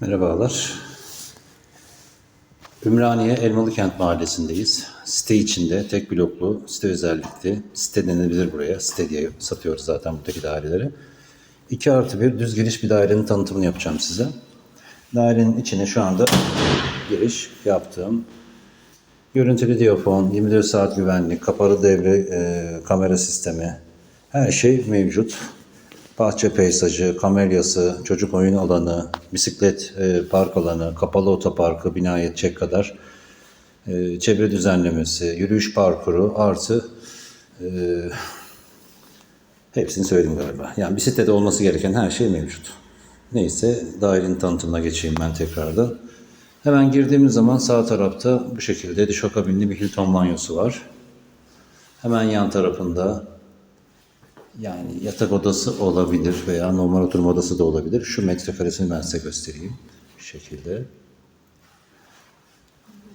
Merhabalar. Ümraniye Elmalıkent Mahallesi'ndeyiz. Site içinde, tek bloklu, site özellikli. Site denilebilir buraya. Site diye satıyoruz zaten buradaki daireleri. 2 artı 1 düz giriş bir dairenin tanıtımını yapacağım size. Dairenin içine şu anda giriş yaptım. Görüntülü diyafon, 24 saat güvenlik, kapalı devre e, kamera sistemi, her şey mevcut. Bahçe peyzajı, kamelyası, çocuk oyun alanı, bisiklet e, park alanı, kapalı otoparkı bina yetecek kadar, e, çevre düzenlemesi, yürüyüş parkuru artı e, hepsini söyledim galiba. Yani bir sitede olması gereken her şey mevcut. Neyse dairenin tanıtımına geçeyim ben tekrardan. Hemen girdiğimiz zaman sağ tarafta bu şekilde dişokabinli bir Hilton banyosu var. Hemen yan tarafında yani yatak odası olabilir veya normal oturma odası da olabilir. Şu metrekaresini ben size göstereyim. Bu şekilde.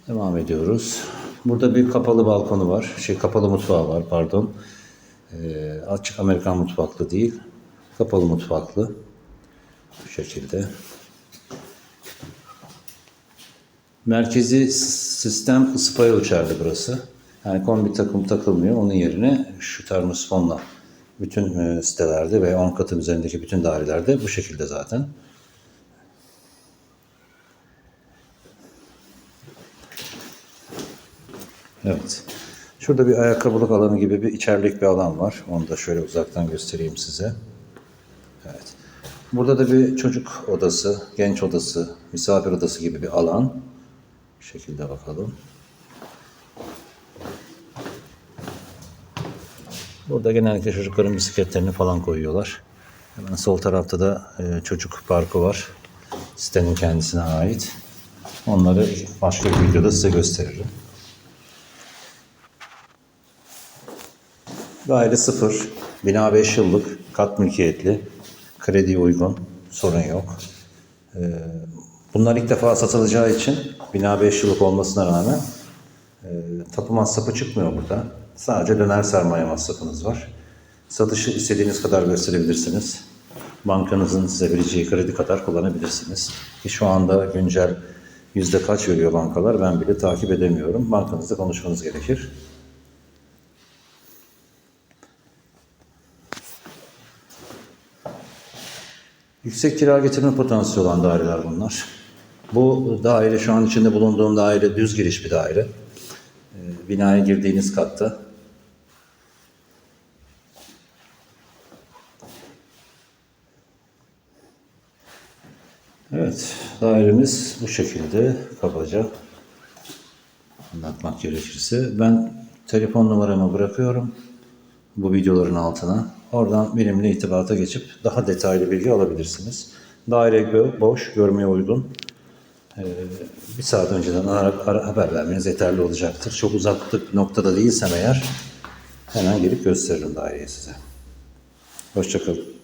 Devam ediyoruz. Burada bir kapalı balkonu var. Şey kapalı mutfağı var pardon. Ee, açık Amerikan mutfaklı değil. Kapalı mutfaklı. Bu şekilde. Merkezi sistem ısıtma ölçerli burası. Yani kombi takım takılmıyor. Onun yerine şu termosfonla bütün e, sitelerde ve 10 katın üzerindeki bütün dairelerde bu şekilde zaten. Evet. Şurada bir ayakkabılık alanı gibi bir içerlik bir alan var. Onu da şöyle uzaktan göstereyim size. Evet. Burada da bir çocuk odası, genç odası, misafir odası gibi bir alan. Bu şekilde bakalım. Burada genellikle çocukların bisikletlerini falan koyuyorlar. Hemen sol tarafta da e, çocuk parkı var. Sitenin kendisine ait. Onları başka bir videoda size gösteririm. Daire sıfır. Bina 5 yıllık. Kat mülkiyetli. Krediye uygun. Sorun yok. Ee, bunlar ilk defa satılacağı için bina 5 yıllık olmasına rağmen e, tapu masrafı çıkmıyor burada. Sadece döner sermaye masrafınız var. Satışı istediğiniz kadar gösterebilirsiniz. Bankanızın size vereceği kredi kadar kullanabilirsiniz. Ki şu anda güncel yüzde kaç veriyor bankalar ben bile takip edemiyorum. Bankanızla konuşmanız gerekir. Yüksek kira getirme potansiyeli olan daireler bunlar. Bu daire şu an içinde bulunduğum daire düz giriş bir daire. Ee, Binaya girdiğiniz katta. Evet, dairemiz bu şekilde kabaca anlatmak gerekirse. Ben telefon numaramı bırakıyorum bu videoların altına. Oradan benimle irtibata geçip daha detaylı bilgi alabilirsiniz. Daire boş, görmeye uygun. Ee, bir saat önceden ararak ara- haber vermeniz yeterli olacaktır. Çok uzaklık noktada değilsem eğer hemen gelip gösteririm daireyi size. Hoşçakalın.